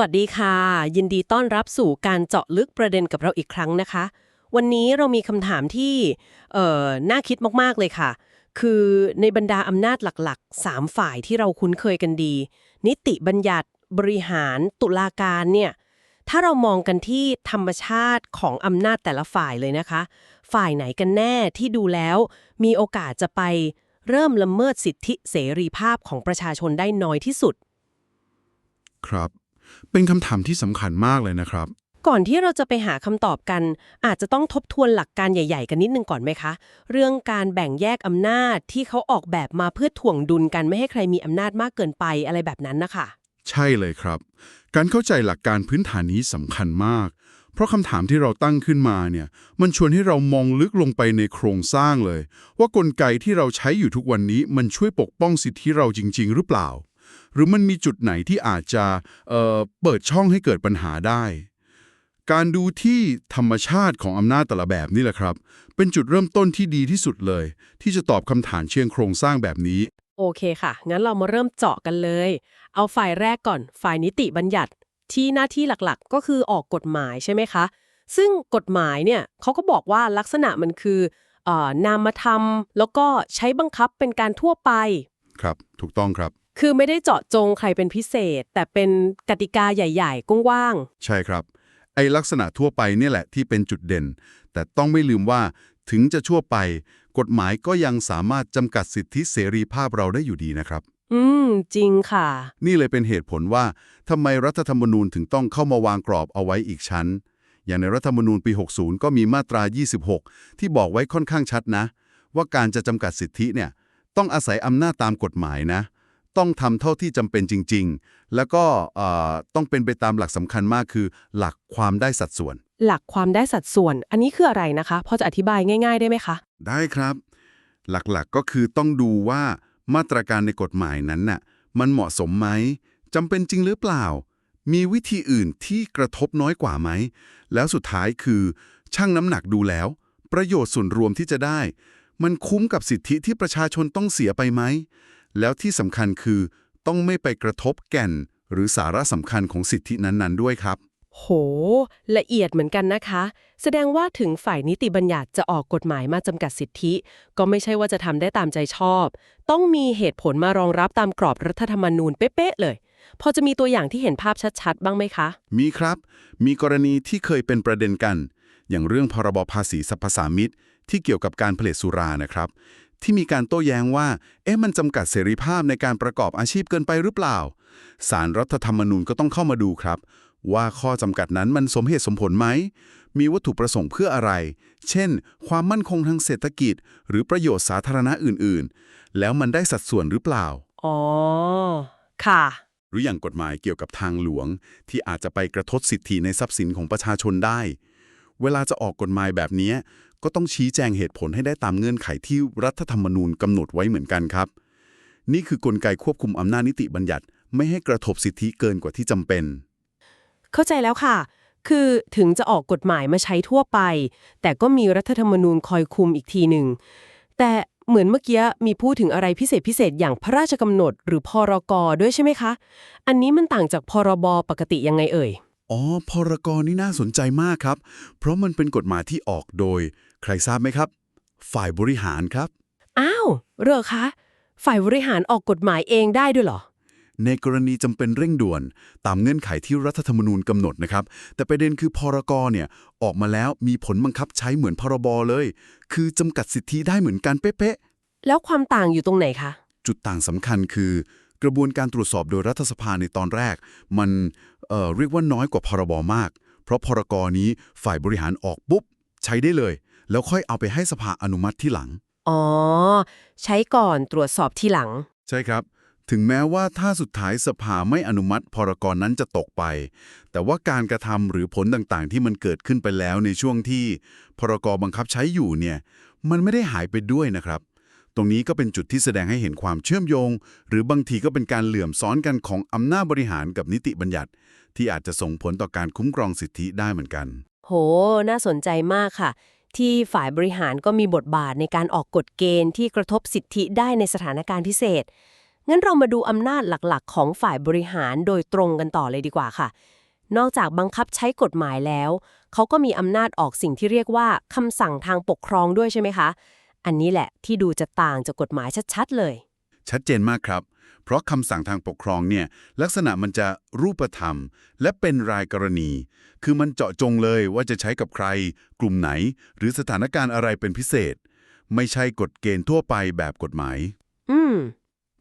วัสดีค่ะ ยินดีต้อนรับสู่การเจาะลึกประเด็นกับเราอีกครั้งนะคะ วันนี้เรามีคำถามที่เอ่อน่าคิดมากๆเลยค่ะ คือในบรรดาอำนาจหลักๆ 3 ฝ่ายที่เราคุ้นเคยกันดี นิติบัญญัติ บริหาร ตุลาการเนี่ยถ้าเรามองกันที่ธรรมชาติของอำนาจแต่ละฝ่ายเลยนะคะ ฝ่ายไหนกันแน่ที่ดูแล้ว มีโอกาสจะไปเริ่มละเมิดสิทธิเสรีภาพของประชาชนได้น้อยที่สุด ครับ เป็นคำถามที่สำคัญมากเลยนะครับ ก่อนที่เราจะไปหาคำตอบกัน อาจจะต้องทบทวนหลักการใหญ่ ๆ กันนิดนึงก่อนไหมคะ เรื่องการแบ่งแยกอำนาจที่เขาออกแบบมาเพื่อถ่วงดุลกันไม่ให้ใครมีอำนาจมากเกินไปอะไรแบบนั้นนะคะใช่เลยครับ การเข้าใจหลักการพื้นฐานนี้สำคัญมาก เพราะคำถามที่เราตั้งขึ้นมาเนี่ย มันชวนให้เรามองลึกลงไปในโครงสร้างเลย ว่ากลไกที่เราใช้อยู่ทุกวันนี้มันช่วยปกป้องสิทธิเราจริง ๆ หรือเปล่า หรือมันมีจุดไหนที่อาจจะเอ่อเปิดช่องให้เกิดปัญหาได้ การดูที่ธรรมชาติของอำนาจแต่ละแบบนี่แหละครับ เป็นจุดเริ่มต้นที่ดีที่สุดเลย ที่จะตอบคำถามเชิงโครงสร้างแบบนี้ โอเคค่ะ งั้นเรามาเริ่มเจาะกันเลย เอาฝ่ายแรกก่อน ฝ่ายนิติบัญญัติ ที่หน้าที่หลักๆ ก็คือออกกฎหมายใช่ไหมคะ ซึ่งกฎหมายเนี่ยเขาก็บอกว่าลักษณะมันคือเอ่อนามธรรม แล้วก็ใช้บังคับเป็นการทั่วไป ครับ ถูกต้องครับ คือไม่ได้เจาะจงใครเป็นพิเศษ แต่เป็นกติกาใหญ่ๆกว้างใช่ครับ ไอลักษณะทั่วไปเนี่ยแหละที่เป็นจุดเด่น แต่ต้องไม่ลืมว่าถึงจะทั่วไป กฎหมายก็ยังสามารถจำกัดสิทธิเสรีภาพเราได้อยู่ดีนะครับๆอืม จริงค่ะ นี่เลยเป็นเหตุผลว่าทำไมรัฐธรรมนูญถึงต้องเข้ามาวางกรอบเอาไว้อีกชั้น อย่างในรัฐธรรมนูญปี 60 ก็มีมาตรา 26 ที่บอกไว้ค่อนข้างชัดนะ ว่าการจะจำกัดสิทธิเนี่ยต้องอาศัยอำนาจตามกฎหมายนะ ต้องทำเท่าที่จำเป็นจริง ๆ แล้วก็เอ่อต้องเป็นไปตามหลักสำคัญมากคือ หลักความได้สัดส่วน หลักความได้สัดส่วน อันนี้คืออะไรนะคะ พอจะอธิบายง่าย ๆ ได้ไหมคะ ได้ครับ หลักๆก็คือต้องดูว่ามาตรการในกฎหมายนั้นน่ะมันเหมาะสมไหมจำเป็นจริงหรือเปล่า มีวิธีอื่นที่กระทบน้อยกว่าไหม แล้วสุดท้ายคือ ชั่งน้ำหนักดูแล้ว ประโยชน์ส่วนรวมที่จะได้ มันคุ้มกับสิทธิที่ประชาชนต้องเสียไปไหม แล้วที่สำคัญคือต้องไม่ไปกระทบแก่น หรือสาระสำคัญของสิทธินั้นๆ ด้วยครับ โห ละเอียดเหมือนกันนะคะ แสดงว่าถึงฝ่ายนิติบัญญัติจะออกกฎหมายมาจำกัดสิทธิ ก็ไม่ใช่ว่าจะทำได้ตามใจชอบ ต้องมีเหตุผลมารองรับตามกรอบรัฐธรรมนูญเป๊ะๆเลยพอจะมีตัวอย่างที่เห็นภาพชัดๆ บ้างไหมคะ มีครับ มีกรณีที่เคยเป็นประเด็นกัน อย่างเรื่องพรบภาษีสรรพสามิตที่เกี่ยวกับการผลิตสุรานะครับ ที่มีการโต้แย้งว่า เอ๊ะมันจำกัดเสรีภาพในการประกอบอาชีพเกินไปหรือเปล่า สารรัฐธรรมนูญก็ต้องเข้ามาดูครับ ว่าข้อจำกัดนั้นมันสมเหตุสมผลไหม มีวัตถุประสงค์เพื่ออะไร เช่น ความมั่นคงทางเศรษฐกิจ หรือประโยชน์สาธารณะอื่นๆ แล้วมันได้สัดส่วนหรือเปล่า อ๋อ ค่ะ หรืออย่างกฎหมายเกี่ยวกับทางหลวง ที่อาจจะไปกระทบสิทธิในทรัพย์สินของประชาชนได้เวลาจะออกกฎหมายแบบนี้ ก็ต้องชี้แจงเหตุผลให้ได้ตามเงื่อนไขที่รัฐธรรมนูญกำหนดไว้เหมือนกันครับ นี่คือกลไกควบคุมอำนาจนิติบัญญัติ ไม่ให้กระทบสิทธิเกินกว่าที่จำเป็น เข้าใจแล้วค่ะ คือถึงจะออกกฎหมายมาใช้ทั่วไป แต่ก็มีรัฐธรรมนูญคอยคุมอีกทีหนึ่งแต่เหมือนเมื่อกี้มีพูดถึงอะไรพิเศษพิเศษอย่างพระราชกำหนด หรือพรกด้วยใช่ไหมคะ อันนี้มันต่างจากพรบปกติยังไงเอ่ย อ๋อ พรกรนี่น่าสนใจมากครับ เพราะมันเป็นกฎหมายที่ออกโดย ใครทราบไหมครับ ฝ่ายบริหารครับ อ้าวเหรอคะ ฝ่ายบริหารออกกฎหมายเองได้ด้วยเหรอ ในกรณีจำเป็นเร่งด่วน ตามเงื่อนไขที่รัฐธรรมนูญกำหนดนะครับ แต่ประเด็นคือพรกเนี่ยออกมาแล้วมีผลบังคับใช้เหมือนพรบเลย คือจำกัดสิทธิได้เหมือนกันเป๊ะแล้วความต่างอยู่ตรงไหนคะ ๆจุดต่างสำคัญคือ กระบวนการตรวจสอบโดยรัฐสภาในตอนแรก มันเอ่อเรียกว่าน้อยกว่าพรบมาก เพราะพรกนี้ฝ่ายบริหารออกปุ๊บ ใช้ได้เลย แล้วค่อยเอาไปให้สภาอนุมัติที่หลัง อ๋อ ใช้ก่อนตรวจสอบทีหลัง ใช่ครับ ถึงแม้ว่าถ้าสุดท้ายสภาไม่อนุมัติพรกรนั้นจะตกไป แต่ว่าการกระทำหรือผลต่างๆ ที่มันเกิดขึ้นไปแล้วในช่วงที่พรกบังคับใช้อยู่เนี่ยมันไม่ได้หายไปด้วยนะครับ ตรงนี้ก็เป็นจุดที่แสดงให้เห็นความเชื่อมโยง หรือบางทีก็เป็นการเหลื่อมซ้อนกันของอำนาจบริหารกับนิติบัญญัติ ที่อาจจะส่งผลต่อการคุ้มครองสิทธิได้เหมือนกัน โห น่าสนใจมากค่ะ ที่ฝ่ายบริหารก็มีบทบาทในการออกกฎเกณฑ์ที่กระทบสิทธิได้ในสถานการณ์พิเศษ งั้นเรามาดูอำนาจหลักๆ ของฝ่ายบริหารโดยตรงกันต่อเลยดีกว่าค่ะ นอกจากบังคับใช้กฎหมายแล้ว เขาก็มีอำนาจออกสิ่งที่เรียกว่าคำสั่งทางปกครองด้วยใช่ไหมคะ อันนี้แหละที่ดูจะต่างจากกฎหมายชัดๆเลย ชัดเจนมากครับ เพราะคำสั่งทางปกครองเนี่ยลักษณะมันจะรูปธรรม และเป็นรายกรณี คือมันเจาะจงเลยว่าจะใช้กับใคร กลุ่มไหน หรือสถานการณ์อะไรเป็นพิเศษ ไม่ใช่กฎเกณฑ์ทั่วไปแบบกฎหมาย อืม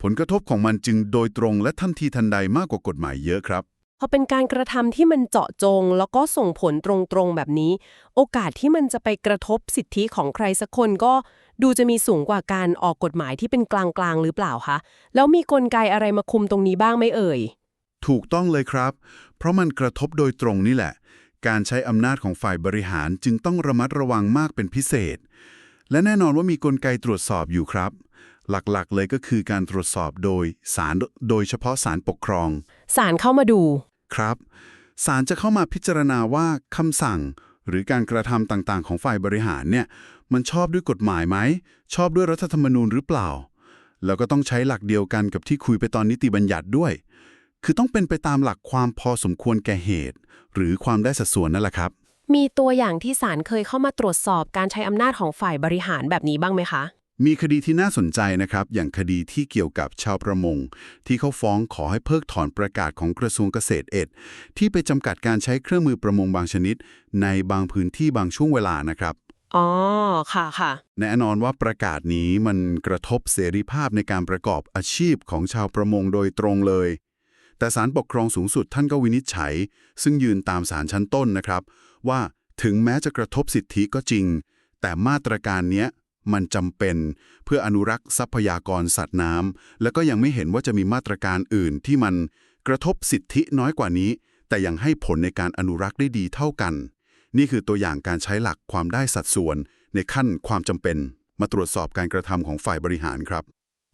ผลกระทบของมันจึงโดยตรงและทันทีทันใดมากกว่ากฎหมายเยอะครับ พอเป็นการกระทำที่มันเจาะจง แล้วก็ส่งผลตรงๆแบบนี้ โอกาสที่มันจะไปกระทบสิทธิของใครสักคนก็ดูจะมีสูงกว่าการออกกฎหมายที่เป็นกลางๆหรือเปล่าคะแล้วมีกลไกอะไรมาคุมตรงนี้บ้างไหมเอ่ย ถูกต้องเลยครับ เพราะมันกระทบโดยตรงนี่แหละ การใช้อำนาจของฝ่ายบริหารจึงต้องระมัดระวังมากเป็นพิเศษ และแน่นอนว่ามีกลไกตรวจสอบอยู่ครับ หลักๆ เลยก็คือการตรวจสอบโดยศาลโดยเฉพาะศาลปกครองศาลเข้ามาดู ครับศาลจะเข้ามาพิจารณาว่าคำสั่ง หรือการกระทำต่างๆ ของฝ่ายบริหารเนี่ยมันชอบด้วยกฎหมายไหม ชอบด้วยรัฐธรรมนูญหรือเปล่า แล้วก็ต้องใช้หลักเดียวกันกับที่คุยไปตอนนิติบัญญัติด้วย คือต้องเป็นไปตามหลักความพอสมควรแก่เหตุ หรือความได้สัดส่วนนั่นแหละครับ มีตัวอย่างที่ศาลเคยเข้ามาตรวจสอบการใช้อำนาจของฝ่ายบริหารแบบนี้บ้างไหมคะ มีคดีที่น่าสนใจนะครับ อย่างคดีที่เกี่ยวกับชาวประมง ที่เขาฟ้องขอให้เพิกถอนประกาศของกระทรวงเกษตรเอ็ด ที่ไปจำกัดการใช้เครื่องมือประมงบางชนิด ในบางพื้นที่บางช่วงเวลานะครับ อ๋อ ค่ะค่ะ แน่นอนว่าประกาศนี้มันกระทบเสรีภาพในการประกอบอาชีพของชาวประมงโดยตรงเลย แต่ศาลปกครองสูงสุดท่านก็วินิจฉัย ซึ่งยืนตามศาลชั้นต้นนะครับ ว่าถึงแม้จะกระทบสิทธิก็จริง แต่มาตรการเนี้ย มันจำเป็นเพื่ออนุรักษ์ทรัพยากรสัตว์น้ำแล้วก็ยังไม่เห็นว่าจะมีมาตรการอื่นที่มันกระทบสิทธิน้อยกว่านี้ แต่ยังให้ผลในการอนุรักษ์ได้ดีเท่ากัน นี่คือตัวอย่างการใช้หลักความได้สัดส่วนในขั้นความจำเป็น มาตรวจสอบการกระทำของฝ่ายบริหารครับ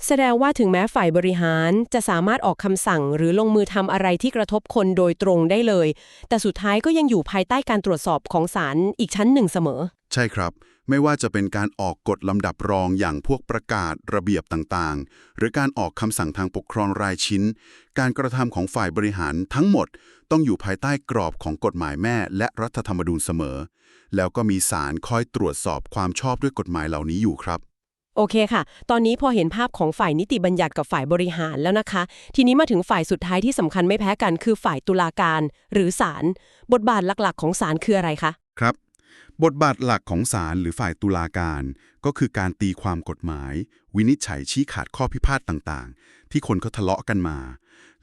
แสดงว่าถึงแม้ฝ่ายบริหารจะสามารถออกคำสั่ง หรือลงมือทำอะไรที่กระทบคนโดยตรงได้เลย แต่สุดท้ายก็ยังอยู่ภายใต้การตรวจสอบของศาลอีกชั้นหนึ่งเสมอ ใช่ครับ ไม่ว่าจะเป็นการออกกฎลำดับรองอย่างพวกประกาศระเบียบต่างๆ หรือการออกคำสั่งทางปกครองรายชิ้น การกระทำของฝ่ายบริหารทั้งหมดต้องอยู่ภายใต้กรอบของกฎหมายแม่และรัฐธรรมนูญเสมอ แล้วก็มีศาลคอยตรวจสอบความชอบด้วยกฎหมายเหล่านี้อยู่ครับ โอเคค่ะ ตอนนี้พอเห็นภาพของฝ่ายนิติบัญญัติกับฝ่ายบริหารแล้วนะคะ ทีนี้มาถึงฝ่ายสุดท้ายที่สำคัญไม่แพ้กันคือฝ่ายตุลาการ หรือศาลบทบาทหลักๆ ของศาลคืออะไรคะ ครับ บทบาทหลักของศาลหรือฝ่ายตุลาการ ก็คือการตีความกฎหมาย วินิจฉัยชี้ขาดข้อพิพาทต่างๆ ที่คนเขาทะเลาะกันมา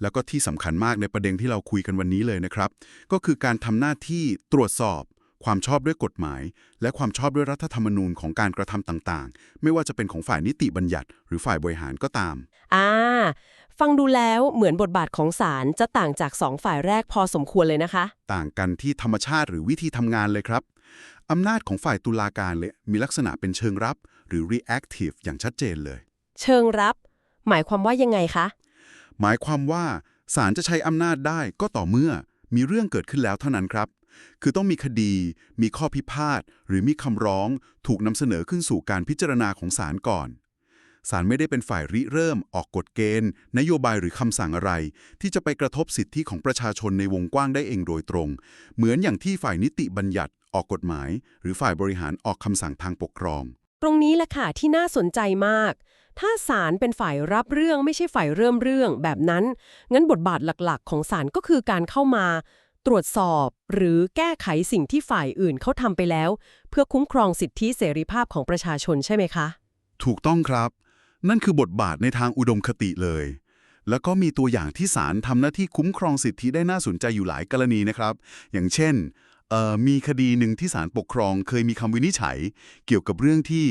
แล้วก็ที่สำคัญมากในประเด็นที่เราคุยกันวันนี้เลยนะครับ ก็คือการทำหน้าที่ตรวจสอบ ความชอบด้วยกฎหมาย และความชอบด้วยรัฐธรรมนูญของการกระทำต่างๆ ไม่ว่าจะเป็นของฝ่ายนิติบัญญัติ หรือฝ่ายบริหารก็ตามอ่าฟังดูแล้วเหมือนบทบาทของศาลจะต่างจากสองฝ่ายแรกพอสมควรเลยนะคะ ต่างกันที่ธรรมชาติหรือวิธีทำงานเลยครับ อำนาจของฝ่ายตุลาการเลยมีลักษณะเป็นเชิงรับ หรือ reactive อย่างชัดเจนเลย เชิงรับ หมายความว่ายังไงคะ หมายความว่าศาลจะใช้อำนาจได้ก็ต่อเมื่อมีเรื่องเกิดขึ้นแล้วเท่านั้นครับ คือต้องมีคดี มีข้อพิพาท หรือมีคำร้อง ถูกนำเสนอขึ้นสู่การพิจารณาของศาลก่อนศาลไม่ได้เป็นฝ่ายริเริ่ม ออกกฎเกณฑ์ นโยบายหรือคำสั่งอะไร ที่จะไปกระทบสิทธิของประชาชนในวงกว้างได้เองโดยตรง เหมือนอย่างที่ฝ่ายนิติบัญญัติ ออกกฎหมาย หรือฝ่ายบริหารออกคำสั่งทางปกครอง ตรงนี้แหละค่ะที่น่าสนใจมาก ถ้าศาลเป็นฝ่ายรับเรื่องไม่ใช่ฝ่ายเริ่มเรื่องแบบนั้น งั้นบทบาทหลักๆ ของศาลก็คือการเข้ามา ตรวจสอบหรือแก้ไขสิ่งที่ฝ่ายอื่นเขาทำไปแล้ว เพื่อคุ้มครองสิทธิเสรีภาพของประชาชนใช่ไหมคะ ถูกต้องครับ นั่นคือบทบาทในทางอุดมคติเลย แล้วก็มีตัวอย่างที่ศาลทำหน้าที่คุ้มครองสิทธิได้น่าสนใจอยู่หลายกรณีนะครับ อย่างเช่นเอ่อ มีคดีหนึ่งที่ศาลปกครองเคยมีคำวินิจฉัย เกี่ยวกับเรื่องที่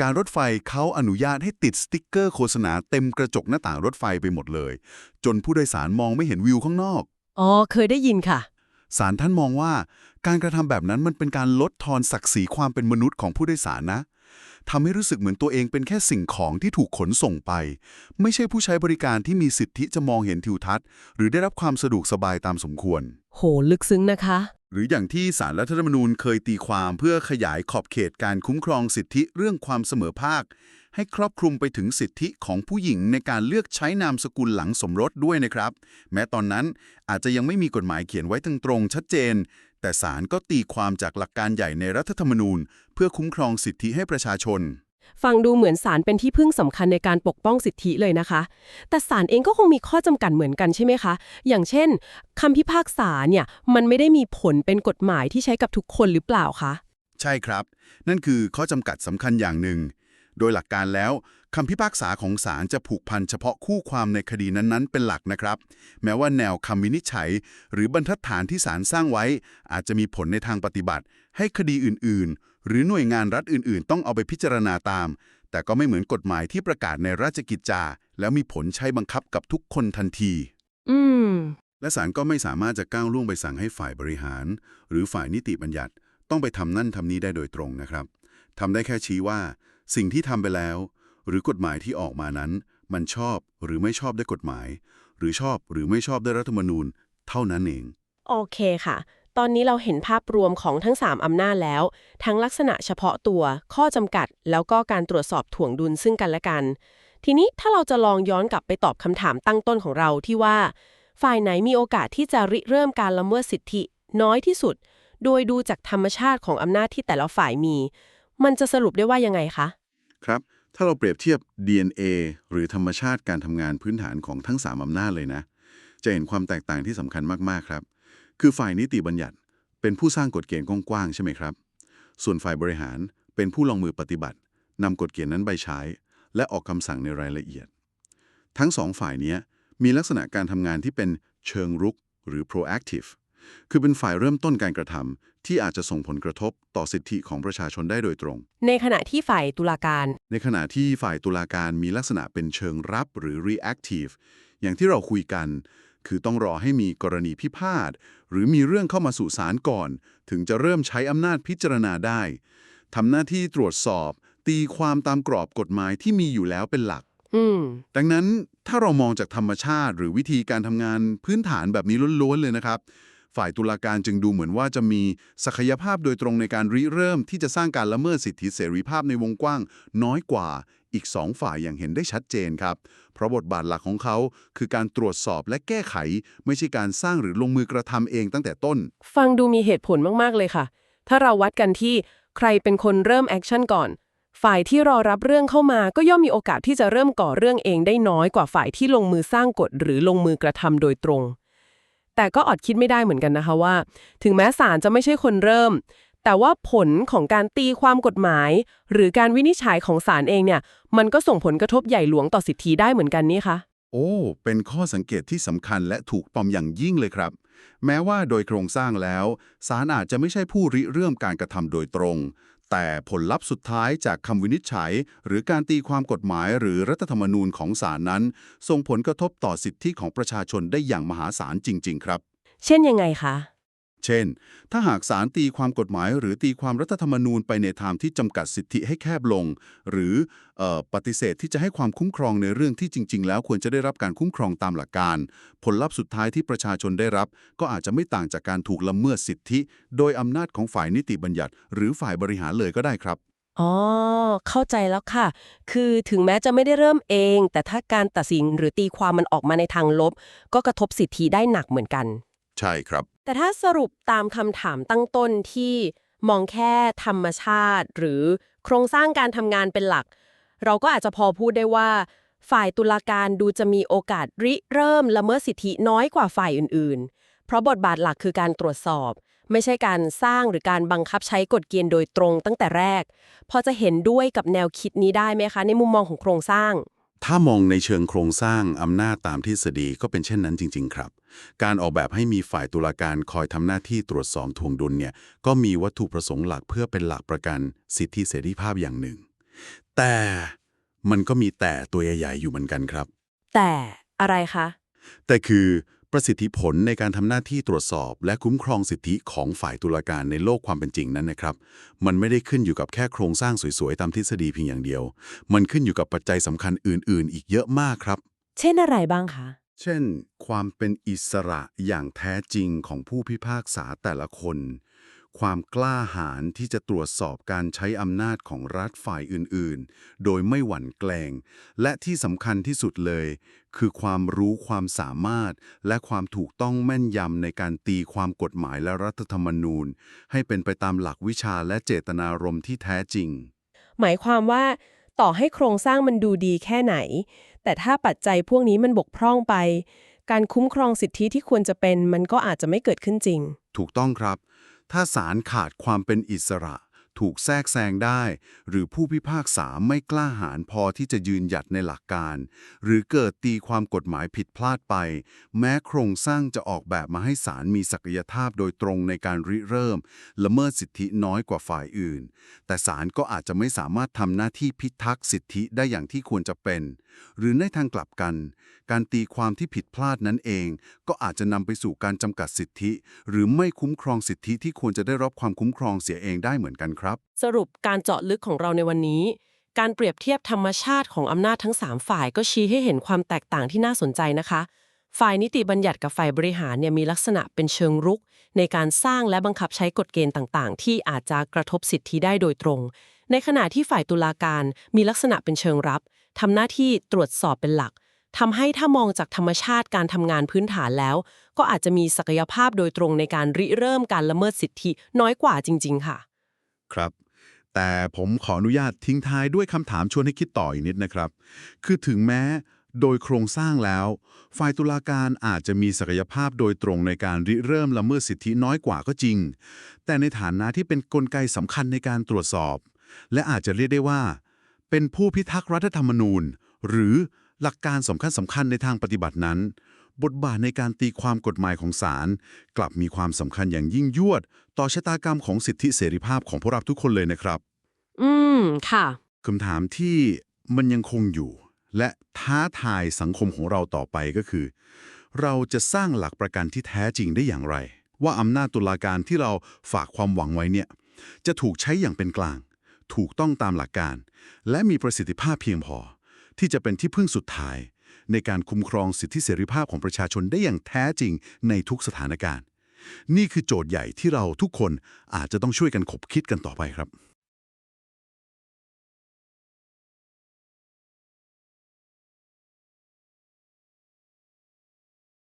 การรถไฟเขาอนุญาตให้ติดสติ๊กเกอร์โฆษณาเต็มกระจกหน้าต่างรถไฟไปหมดเลย จนผู้โดยสารมองไม่เห็นวิวข้างนอก อ๋อ เคยได้ยินค่ะ ศาลท่านมองว่าการกระทำแบบนั้นมันเป็นการลดทอนศักดิ์ศรีความเป็นมนุษย์ของผู้โดยสารนะทำให้รู้สึกเหมือนตัวเองเป็นแค่สิ่งของที่ถูกขนส่งไป ไม่ใช่ผู้ใช้บริการที่มีสิทธิจะมองเห็นทิวทัศน์ หรือได้รับความสะดวกสบายตามสมควร โห ลึกซึ้งนะคะ หรืออย่างที่สารรัฐธรรมนูญเคยตีความเพื่อขยายขอบเขตการคุ้มครองสิทธิเรื่องความเสมอภาค ให้ครอบคลุมไปถึงสิทธิของผู้หญิงในการเลือกใช้นามสกุลหลังสมรสด้วยนะครับ แม้ตอนนั้นอาจจะยังไม่มีกฎหมายเขียนไว้ตรงๆชัดเจน แต่ศาลก็ตีความจากหลักการใหญ่ในรัฐธรรมนูญ เพื่อคุ้มครองสิทธิให้ประชาชน ฟังดูเหมือนศาลเป็นที่พึ่งสำคัญในการปกป้องสิทธิเลยนะคะ แต่ศาลเองก็คงมีข้อจำกัดเหมือนกันใช่ไหมคะ อย่างเช่นคำพิพากษาเนี่ยมันไม่ได้มีผลเป็นกฎหมายที่ใช้กับทุกคนหรือเปล่าคะ ใช่ครับ นั่นคือข้อจำกัดสำคัญอย่างหนึ่ง โดยหลักการแล้วคำพิพากษาของศาลจะผูกพันเฉพาะคู่ความในคดีนั้นๆ เป็นหลักนะครับ แม้ว่าแนวคำวินิจฉัย หรือบรรทัดฐานที่ศาลสร้างไว้ อาจจะมีผลในทางปฏิบัติ ให้คดีอื่นๆ หรือหน่วยงานรัฐอื่น ๆ ต้องเอาไปพิจารณาตาม แต่ก็ไม่เหมือนกฎหมายที่ประกาศในราชกิจจา แล้วมีผลใช้บังคับกับทุกคนทันที อืม และศาลก็ไม่สามารถจะก้าวล่วงไปสั่งให้ฝ่ายบริหาร หรือฝ่ายนิติบัญญัติ ต้องไปทำนั่นทำนี้ได้โดยตรงนะครับทำได้แค่ชี้ว่า สิ่งที่ทำไปแล้ว หรือกฎหมายที่ออกมานั้น มันชอบหรือไม่ชอบด้วยกฎหมาย หรือชอบหรือไม่ชอบด้วยรัฐธรรมนูญ เท่านั้นเอง โอเคค่ะ ตอนนี้เราเห็นภาพรวมของทั้ง 3 อำนาจแล้ว ทั้งลักษณะเฉพาะตัว ข้อจำกัด แล้วก็การตรวจสอบถ่วงดุลซึ่งกันและกัน ทีนี้ถ้าเราจะลองย้อนกลับไปตอบคำถามตั้งต้นของเราที่ว่า ฝ่ายไหนมีโอกาสที่จะริเริ่มการละเมิดสิทธิ น้อยที่สุด โดยดูจากธรรมชาติของอำนาจที่แต่ละฝ่ายมี มันจะสรุปได้ว่ายังไงคะครับถ้าเราเปรียบเทียบ DNA หรือธรรมชาติการทำงานพื้นฐานของทั้ง 3 อำนาจเลยนะ จะเห็นความแตกต่างที่สำคัญมาก ๆ ครับ คือฝ่ายนิติบัญญัติ เป็นผู้สร้างกฎเกณฑ์กว้างๆใช่ไหมครับ ส่วนฝ่ายบริหารเป็นผู้ลงมือปฏิบัตินำกฎเกณฑ์นั้นไปใช้ และออกคำสั่งในรายละเอียด ทั้งสองฝ่ายเนี้ยมีลักษณะการทำงานที่เป็นเชิงรุกหรือ proactive คือเป็นฝ่ายเริ่มต้นการกระทำที่อาจจะส่งผลกระทบต่อสิทธิของประชาชนได้โดยตรง ในขณะที่ฝ่ายตุลาการ ในขณะที่ฝ่ายตุลาการมีลักษณะเป็นเชิงรับหรือ reactive อย่างที่เราคุยกัน คือต้องรอให้มีกรณีพิพาท หรือมีเรื่องเข้ามาสู่ศาลก่อน ถึงจะเริ่มใช้อำนาจพิจารณาได้ทำหน้าที่ตรวจสอบ ตีความตามกรอบกฎหมายที่มีอยู่แล้วเป็นหลักอืมดังนั้นถ้าเรามองจากธรรมชาติ หรือวิธีการทำงานพื้นฐานแบบนี้ล้วนๆเลยนะครับ ฝ่ายตุลาการจึงดูเหมือนว่าจะมีศักยภาพโดยตรงในการริเริ่มที่จะสร้างการละเมิดสิทธิเสรีภาพในวงกว้าง น้อยกว่า อีกสองฝ่ายอย่างเห็นได้ชัดเจนครับ เพราะบทบาทหลักของเขา คือการตรวจสอบและแก้ไข ไม่ใช่การสร้างหรือลงมือกระทำเองตั้งแต่ต้น ฟังดูมีเหตุผลมาก ๆ เลยค่ะ ถ้าเราวัดกันที่ใครเป็นคนเริ่มแอคชั่นก่อน ฝ่ายที่รอรับเรื่องเข้ามาก็ย่อมมีโอกาสที่จะเริ่มก่อเรื่องเองได้น้อยกว่าฝ่ายที่ลงมือสร้างกฎหรือลงมือกระทำโดยตรง แต่ก็อดคิดไม่ได้เหมือนกันนะคะว่า ถึงแม้ศาลจะไม่ใช่คนเริ่ม แต่ว่าผลของการตีความกฎหมาย หรือการวินิจฉัยของศาลเองเนี่ย มันก็ส่งผลกระทบใหญ่หลวงต่อสิทธิได้เหมือนกันนี่คะโอ้ เป็นข้อสังเกตที่สำคัญและถูกปอมอย่างยิ่งเลยครับ แม้ว่าโดยโครงสร้างแล้วศาลอาจจะไม่ใช่ผู้ริเริ่มการกระทำโดยตรง แต่ผลลัพธ์สุดท้ายจากคำวินิจฉัย หรือการตีความกฎหมายหรือรัฐธรรมนูญของศาลนั้น ส่งผลกระทบต่อสิทธิของประชาชนได้อย่างมหาศาลจริง ๆ ครับ เช่นยังไงคะ เช่น ถ้าหากศาลตีความกฎหมาย หรือตีความรัฐธรรมนูญไปในทางที่จำกัดสิทธิให้แคบลง หรือเออปฏิเสธที่จะให้ความคุ้มครองในเรื่องที่จริง ๆ แล้วควรจะได้รับการคุ้มครองตามหลักการ ผลลัพธ์สุดท้ายที่ประชาชนได้รับ ก็อาจจะไม่ต่างจากการถูกละเมิดสิทธิ โดยอำนาจของฝ่ายนิติบัญญัติ หรือฝ่ายบริหารเลยก็ได้ครับอ๋อ เข้าใจแล้วค่ะ คือถึงแม้จะไม่ได้เริ่มเอง แต่ถ้าการตัดสินหรือตีความมันออกมาในทางลบ ก็กระทบสิทธิได้หนักเหมือนกัน ใช่ครับ แต่ถ้าสรุปตามคำถามตั้งต้นที่มองแค่ธรรมชาติ หรือโครงสร้างการทำงานเป็นหลัก เราก็อาจจะพอพูดได้ว่า ฝ่ายตุลาการดูจะมีโอกาสริเริ่มละเมิดสิทธิน้อยกว่าฝ่ายอื่นๆ เพราะบทบาทหลักคือการตรวจสอบ ไม่ใช่การสร้างหรือการบังคับใช้กฎเกณฑ์โดยตรงตั้งแต่แรก พอจะเห็นด้วยกับแนวคิดนี้ได้ไหมคะ ในมุมมองของโครงสร้าง ถ้ามองในเชิงโครงสร้างอำนาจตามทฤษฎีก็เป็นเช่นนั้นจริง ๆ ครับ การออกแบบให้มีฝ่ายตุลาการคอยทำหน้าที่ตรวจสอบทวงดุลเนี่ยก็มีวัตถุประสงค์หลักเพื่อเป็นหลักประกันสิทธิเสรีภาพอย่างหนึ่ง แต่มันก็มีแต่ตัวใหญ่ๆอยู่เหมือนกันครับ แต่อะไรคะ แต่คือ ประสิทธิผลในการทำหน้าที่ตรวจสอบ และคุ้มครองสิทธิของฝ่ายตุลาการในโลกความเป็นจริงนั้นนะครับ มันไม่ได้ขึ้นอยู่กับแค่โครงสร้างสวยๆ ตามทฤษฎีเพียงอย่างเดียว มันขึ้นอยู่กับปัจจัยสำคัญอื่นๆ อีกเยอะมากครับ เช่นอะไรบ้างคะ เช่น ความเป็นอิสระอย่างแท้จริงของผู้พิพากษาแต่ละคน ความกล้าหาญที่จะตรวจสอบการใช้อำนาจของรัฐฝ่ายอื่นๆ โดยไม่หวั่นแกลง และที่สำคัญที่สุดเลย คือความรู้ความสามารถ และความถูกต้องแม่นยำในการตีความกฎหมายและรัฐธรรมนูญ ให้เป็นไปตามหลักวิชาและเจตนารมณ์ที่แท้จริง หมายความว่าต่อให้โครงสร้างมันดูดีแค่ไหน แต่ถ้าปัจจัยพวกนี้มันบกพร่องไป การคุ้มครองสิทธิที่ควรจะเป็นมันก็อาจจะไม่เกิดขึ้นจริง ถูกต้องครับ ถ้าศาลขาดความเป็นอิสระ ถูกแทรกแซงได้ หรือผู้พิพากษาไม่กล้าหาญพอที่จะยืนหยัดในหลักการ หรือเกิดตีความกฎหมายผิดพลาดไป แม้โครงสร้างจะออกแบบมาให้ศาลมีศักยภาพโดยตรงในการริเริ่ม ละเมิดสิทธิน้อยกว่าฝ่ายอื่น แต่ศาลก็อาจจะไม่สามารถทำหน้าที่พิทักษ์สิทธิได้อย่างที่ควรจะเป็นหรือในทางกลับกัน การตีความที่ผิดพลาดนั้นเอง ก็อาจจะนำไปสู่การจำกัดสิทธิ หรือไม่คุ้มครองสิทธิที่ควรจะได้รับความคุ้มครองเสียเองได้เหมือนกันครับ สรุปการเจาะลึกของเราในวันนี้ การเปรียบเทียบธรรมชาติของอำนาจทั้ง 3 ฝ่ายก็ชี้ให้เห็นความแตกต่างที่น่าสนใจนะคะ ฝ่ายนิติบัญญัติกับฝ่ายบริหารเนี่ยมีลักษณะเป็นเชิงรุก ในการสร้างและบังคับใช้กฎเกณฑ์ต่างๆ ที่อาจจะกระทบสิทธิได้โดยตรง ในขณะที่ฝ่ายตุลาการมีลักษณะเป็นเชิงรับ ทำหน้าที่ตรวจสอบเป็นหลักทำให้ถ้ามองจากธรรมชาติการทำงานพื้นฐานแล้ว ก็อาจจะมีศักยภาพโดยตรงในการริเริ่มการละเมิดสิทธิน้อยกว่าจริง ๆ ค่ะ ครับ แต่ผมขออนุญาตทิ้งท้ายด้วยคำถามชวนให้คิดต่ออีกนิดนะครับ คือถึงแม้โดยโครงสร้างแล้ว ฝ่ายตุลาการอาจจะมีศักยภาพโดยตรงในการริเริ่มละเมิดสิทธิน้อยกว่าก็จริง แต่ในฐานะที่เป็นนกลไกสำคัญในการตรวจสอบ และอาจจะเรียกได้ว่า เป็นผู้พิทักษ์รัฐธรรมนูญ หรือหลักการสำคัญสำคัญในทางปฏิบัตินั้น บทบาทในการตีความกฎหมายของศาลกลับมีความสำคัญอย่างยิ่งยวด ต่อชะตากรรมของสิทธิเสรีภาพของพวกเราทุกคนเลยนะครับ อืม ค่ะคำถามที่มันยังคงอยู่ และท้าทายสังคมของเราต่อไปก็คือ เราจะสร้างหลักประกันที่แท้จริงได้อย่างไร ว่าอำนาจตุลาการที่เราฝากความหวังไว้เนี่ย จะถูกใช้อย่างเป็นกลาง ถูกต้องตามหลักการ และมีประสิทธิภาพเพียงพอ ที่จะเป็นที่พึ่งสุดท้าย ในการคุ้มครองสิทธิเสรีภาพของประชาชนได้อย่างแท้จริงในทุกสถานการณ์ นี่คือโจทย์ใหญ่ที่เราทุกคนอาจจะต้องช่วยกันขบคิดกันต่อไปครับ